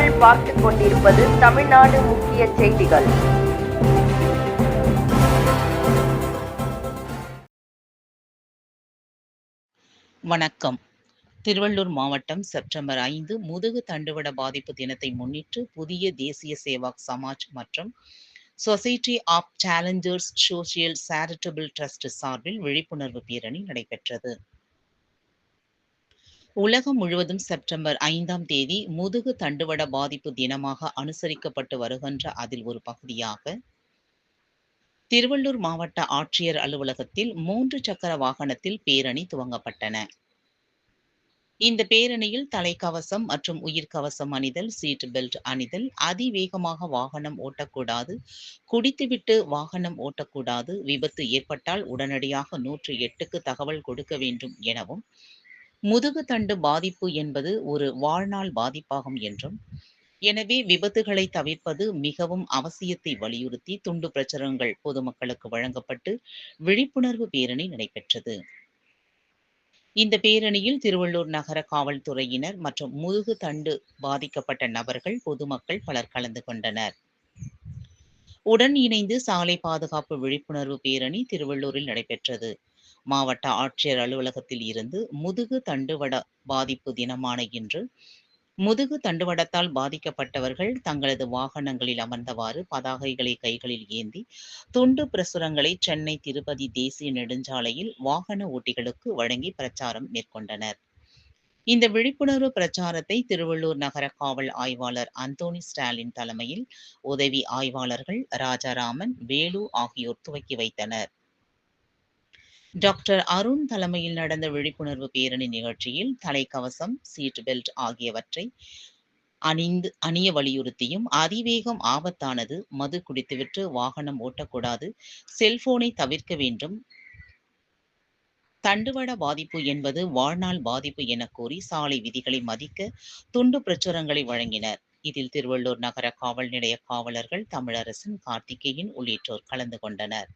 நீங்கள் பார்த்துக் கொண்டிருப்பது தமிழ்நாடு முக்கிய செய்திகள். வணக்கம். திருவள்ளூர் மாவட்டம் செப்டம்பர் ஐந்து முதுகு தண்டுவட பாதிப்பு தினத்தை முன்னிட்டு புதிய தேசிய சேவாக் சமாஜ் மற்றும் society of challengers social charitable trust சார்பில் விழிப்புணர்வு பேரணி நடைபெற்றது. உலகம் முழுவதும் செப்டம்பர் ஐந்தாம் தேதி முதுகு தண்டுவட பாதிப்பு தினமாக அனுசரிக்கப்பட்டு வருகின்ற அதில் ஒரு பகுதியாக திருவள்ளூர் மாவட்ட ஆட்சியர் அலுவலகத்தில் மூன்று சக்கர வாகனத்தில் பேரணி துவங்கப்பட்டன. இந்த பேரணியில் தலைக்கவசம் மற்றும் உயிர்கவசம் அணிதல் சீட் பெல்ட் அணிதல் அதிவேகமாக வாகனம் ஓட்டக்கூடாது குடித்துவிட்டு வாகனம் ஓட்டக்கூடாது விபத்து ஏற்பட்டால் உடனடியாக நூற்றி எட்டுக்கு தகவல் கொடுக்க வேண்டும் எனவும் முதுகு தண்டு பாதிப்பு என்பது ஒரு வாழ்நாள் பாதிப்பாகும் என்றும் எனவே விபத்துகளை தவிர்ப்பது மிகவும் அவசியத்தை வலியுறுத்தி துண்டு பிரச்சுரங்கள் பொதுமக்களுக்கு வழங்கப்பட்டு விழிப்புணர்வு பேரணி நடைபெற்றது. இந்த பேரணியில் திருவள்ளூர் நகர காவல்துறையினர் மற்றும் முதுகு தண்டு பாதிக்கப்பட்ட நபர்கள் பொதுமக்கள் பலர் கலந்து கொண்டனர். உடன் இணைந்து சாலை பாதுகாப்பு விழிப்புணர்வு பேரணி திருவள்ளூரில் நடைபெற்றது. மாவட்ட ஆட்சியர் அலுவலகத்தில் இருந்து முதுகு தண்டுவட பாதிப்பு தினமான இன்று. முதுகு தண்டுவடத்தால் பாதிக்கப்பட்டவர்கள் தங்களது வாகனங்களில் அமர்ந்தவாறு பதாகைகளை கைகளில் ஏந்தி துண்டு பிரசுரங்களை சென்னை திருப்பதி தேசிய நெடுஞ்சாலையில் வாகன ஓட்டிகளுக்கு வழங்கி பிரச்சாரம் மேற்கொண்டனர். இந்த விழிப்புணர்வு பிரச்சாரத்தை திருவள்ளூர் நகர காவல் ஆய்வாளர் அந்தோனி ஸ்டாலின் தலைமையில் உதவி ஆய்வாளர்கள் ராஜாராமன் வேலு ஆகியோர் துவக்கி வைத்தனர். டாக்டர் அருண் தலைமையில் நடந்த விழிப்புணர்வு பேரணி நிகழ்ச்சியில் தலைக்கவசம் சீட் பெல்ட் ஆகியவற்றை அணிந்து அணிய வலியுறுத்தியும் அதிவேகம் ஆபத்தானது மது குடித்துவிட்டு வாகனம் ஓட்டக்கூடாது செல்போனை தவிர்க்க வேண்டும். தண்டுவட பாதிப்பு என்பது வாழ்நாள் பாதிப்பு என கூறி சாலை விதிகளை மதிக்க துண்டு பிரச்சுரங்களை வழங்கினர். இதில் திருவள்ளூர் நகர காவல் நிலைய காவலர்கள் தமிழரசன் கார்த்திகேயன் உள்ளிட்டோர் கலந்து கொண்டனர்.